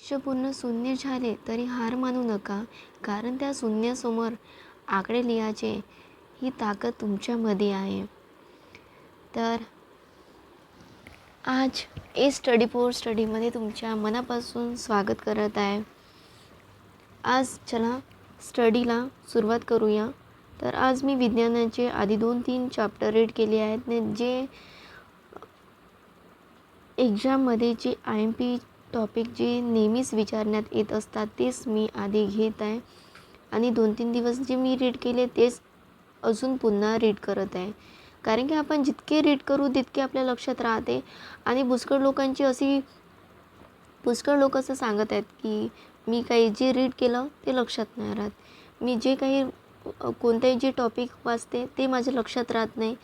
आयुष्य पूर्ण शून्य झाले तरी हार मानू नका कारण त्या शून्यासमोर आकडे लिहायचे ही ताकद तुमच्यामध्ये आहे. तर आज ए स्टडी फोर स्टडीमध्ये तुमच्या मनापासून स्वागत करत आहे. आज चला स्टडीला सुरुवात करूया. तर आज मी विज्ञानाचे आधी दोन तीन चॅप्टर रीड केले आहेत ने जे एक्झाममध्ये जे आय एम पी टॉपिक जे नेहमीच विचारण्यात येत असतात तेच मी आधी घेत आहे. आणि दोन तीन दिवस जे मी रीड केले तेच अजून पुन्हा रीड करत आहे. कारण की आपण जितके रीड करू तितके आपल्या लक्षात राहते. आणि पुष्कळ लोकांची अशी पुष्कळ लोक असं सांगत आहेत की मी काही जे रीड केलं ते लक्षात नाही राहत. मी जे काही अ, कोणतेही जे टॉपिक वाचते ते माझ्या लक्षात राहत नाही.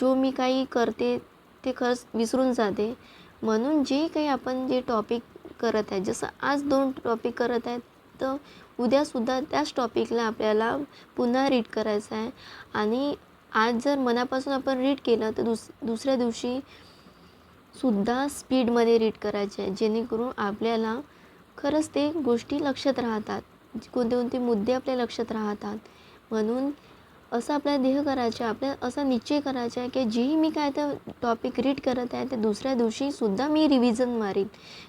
जो मी काही करते ते खरंच विसरून जाते. म्हणून जे काही आपण जे टॉपिक करत आहे जसं आज दोन टॉपिक करत आहेत तर उद्यासुद्धा त्याच टॉपिकला आपल्याला पुन्हा रीड करायचं आहे. आणि आज जर मनापासून आपण रीड केलं तर दुस दुसऱ्या दिवशी सुद्धा स्पीडमध्ये रीड करायचे आहे. जेणेकरून आपल्याला खरंच ते गोष्टी लक्षात राहतात. कोणते कोणते मुद्दे आपल्या लक्षात राहतात. म्हणून असं आपल्या ध्येय करायचं आहे आपल्या असा निश्चय करायचा आहे की जेही मी काय तर टॉपिक रीड करत आहे ते दुसऱ्या दिवशीसुद्धा मी रिव्हिजन मारीन.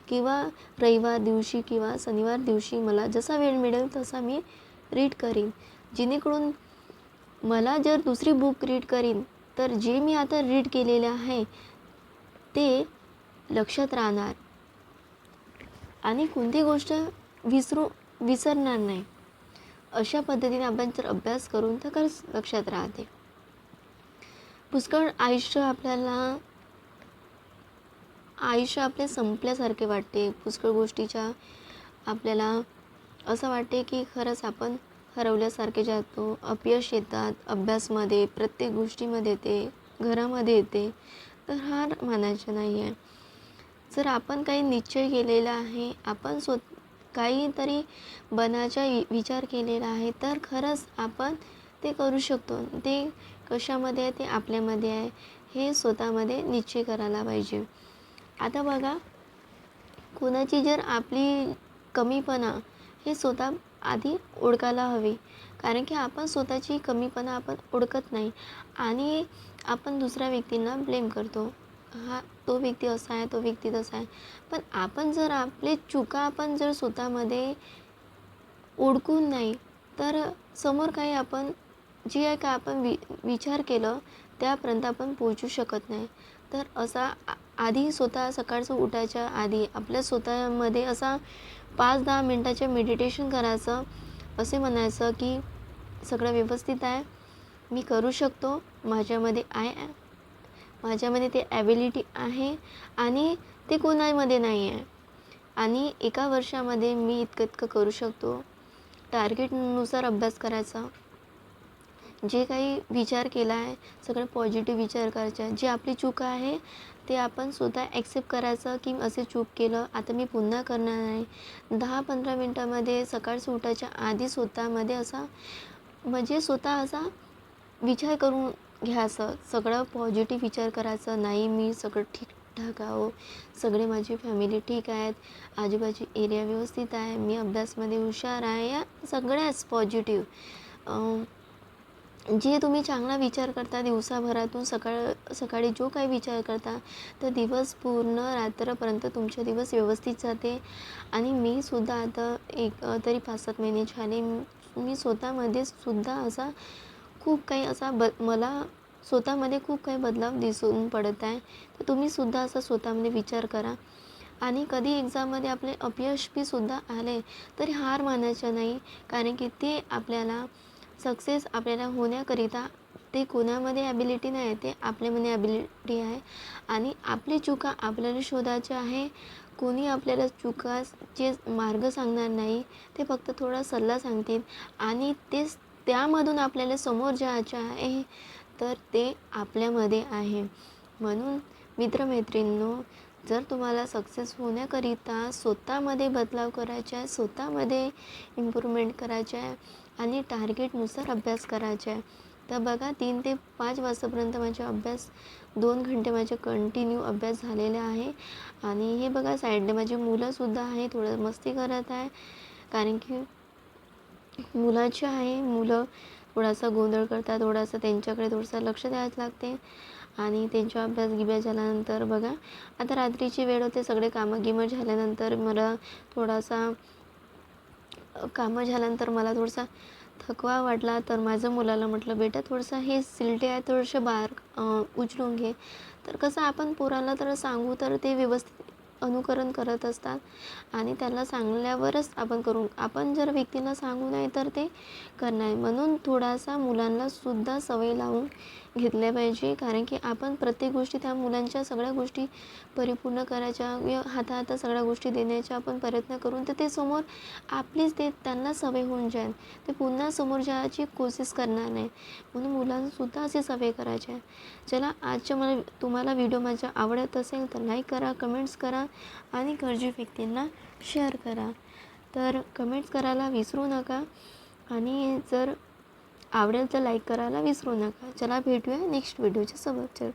किंवा रविवार दिवशी किंवा शनिवार दिवशी मला जसा वेळ मिळेल तसा मी रीड करीन. जेणेकरून मला जर दुसरी बुक रीड करीन तर जे मी आता रीड केलेले आहे ते लक्षात राहणार. आणि कोणती गोष्ट विसरू विसरणार नाही. अशा पद्धतीने आपण जर अभ्यास करून तर खरंच लक्षात राहते. पुष्कळ आयुष्य आपल्याला आयुष्य आपले संपल्यासारखे वाटते. पुष्कळ गोष्टीच्या आपल्याला असं वाटते की खरंच आपण हरवल्यासारखे जातो. अपयश येतात अभ्यासमध्ये प्रत्येक गोष्टीमध्ये येते घरामध्ये येते तर हार मानायचं नाही आहे जर आपण काही निश्चय केलेला आहे आपण स्वत काहीतरी बनायचा वि विचार केलेला आहे तर खरंच आपण ते करू शकतो. ते कशामध्ये आहे ते आपल्यामध्ये आहे हे स्वतःमध्ये निश्चय करायला पाहिजे. आता बघा कोणाची जर आपली कमीपणा हे स्वतः आधी ओळखायला हवी. कारण की आपण स्वतःची कमीपणा आपण ओळखत नाही. आणि आपण दुसऱ्या व्यक्तींना ब्लेम करतो. हा तो व्यक्ती असा आहे तो व्यक्ती तसा आहे. पण आपण जर आपले चुका आपण जर स्वतःमध्ये ओळखून नाही तर समोर काही आपण जे आहे का आपण वि विचार केलं त्यापर्यंत आपण पोहोचू शकत नाही. तर असा आधी स्वतः सकाळचं उठायच्या आधी आपल्या स्वतःमध्ये असा पाच दहा मिनटाचे मेडिटेशन करायचं असे म्हणायचं की सगळं व्यवस्थित आहे मी करू शकतो माझ्यामध्ये आहे माझ्यामध्ये ते ॲबिलिटी आहे आणि ते कोणामध्ये नाही आहे आणि एका वर्षामध्ये मी इतकं इतकं करू शकतो. टार्गेटनुसार अभ्यास करायचा. जे काही विचार केला आहे सगळं पॉझिटिव्ह विचार करायचा. जे आपली चूक आहे ते आपण स्वतः ॲक्सेप्ट करायचं की असे चूक केलं आता मी पुन्हा करणार नाही. दहा पंधरा मिनटामध्ये सकाळचं उठायच्या आधी स्वतःमध्ये असा म्हणजे स्वतः असा विचार करून घ्यायचं सगळं पॉझिटिव्ह विचार करायचं. नाही मी सगळं ठीकठाक आहो. सगळे माझी फॅमिली ठीक आहेत. आजूबाजू एरिया व्यवस्थित आहे. मी अभ्यासमध्ये हुशार आहे. या सगळ्याच पॉझिटिव्ह जे तुम्ही चांगला विचार करता दिवसाभरातून सकाळ सकाळी जो काही विचार करता तर दिवस पूर्ण रात्रपर्यंत तुमचे दिवस व्यवस्थित जाते. आणि मी सुद्धा आता एक तरी पाच सात महिने झाले. मी स्वतःमध्ये सुद्धा असा खूप काही असा ब मला स्वतःमध्ये खूप काही बदलाव दिसून पडत आहे. तर तुम्ही सुद्धा असा स्वतःमध्ये विचार करा. आणि कधी एक्झाममध्ये आपले अपयश बी सुद्धा आले तरी हार मानायचं नाही. कारण की ते आपल्याला सक्सेस आपल्याला होण्याकरिता ते कोणामध्ये ॲबिलिटी नाही आहे ते आपल्यामध्ये ॲबिलिटी आहे. आणि आपली चुका आपल्याला शोधायची आहे. कोणी आपल्याला चुकाचे मार्ग सांगणार नाही ते फक्त थोडा सल्ला सांगतील. आणि तेच त्यामधून आपल्याला समोर जायचं आहे तर ते आपल्यामध्ये आहे. म्हणून मित्रमैत्रिणींनो जर तुम्हाला सक्सेस होण्याकरिता स्वतःमध्ये बदलाव करायचा आहे स्वतःमध्ये इम्प्रूव्हमेंट करायचे आहे आणि टार्गेटनुसार अभ्यास करायचा आहे तर बघा तीन ते पाच वाजतापर्यंत माझा अभ्यास दोन घंटे माझे कंटिन्यू अभ्यास झालेला आहे. आणि हे बघा साईडने माझी मुलंसुद्धा आहे थोडं मस्ती करत आहे. कारण की मुलाची आहे. मुलं थोडासा गोंधळ करतात थोडासा त्यांच्याकडे थोडंसं लक्ष द्यायला लागते आणि त्यांचा अभ्यास गिभ्यास झाल्यानंतर बघा आता रात्रीची वेळ होते सगळे कामं गिमं झाल्यानंतर मला थोडासा कामं झाल्यानंतर मला थोडासा थकवा वाटला तर माझं मुलाला म्हटलं बेटा थोडंसं हे सिलटे आहे थोडंसं बाहेर उचलून घे. तर कसं आपण पोराला तर सांगू तर ते व्यवस्थित अनुकरण करत असतात. आणि त्याला सांगल्यावरच आपण करू आपण जर व्यक्तीला सांगू नाही तर ते करणार म्हणून थोडासा मुलांनासुद्धा सवय लावून घेतल्या पाहिजे. कारण की आपण प्रत्येक गोष्टी त्या मुलांच्या सगळ्या गोष्टी परिपूर्ण करायच्या हाता हाता सगळ्या गोष्टी देण्याचा आपण प्रयत्न करून तर ते समोर आपलीच ते त्यांना सवय होऊन जाईल. ते पुन्हा समोर जायची कोशिश करणार नाही. म्हणून मुलांसुद्धा असे सवय करायचे आहे. चला आजच्या मला तुम्हाला व्हिडिओ माझ्या आवडत असेल तर लाईक करा कमेंट्स करा आणि गरजू व्यक्तींना शेअर करा. तर कमेंट्स करायला विसरू नका. आणि जर आवडेल तर लाईक करायला विसरू नका. चला भेटूया नेक्स्ट व्हिडिओच्या सोबत चल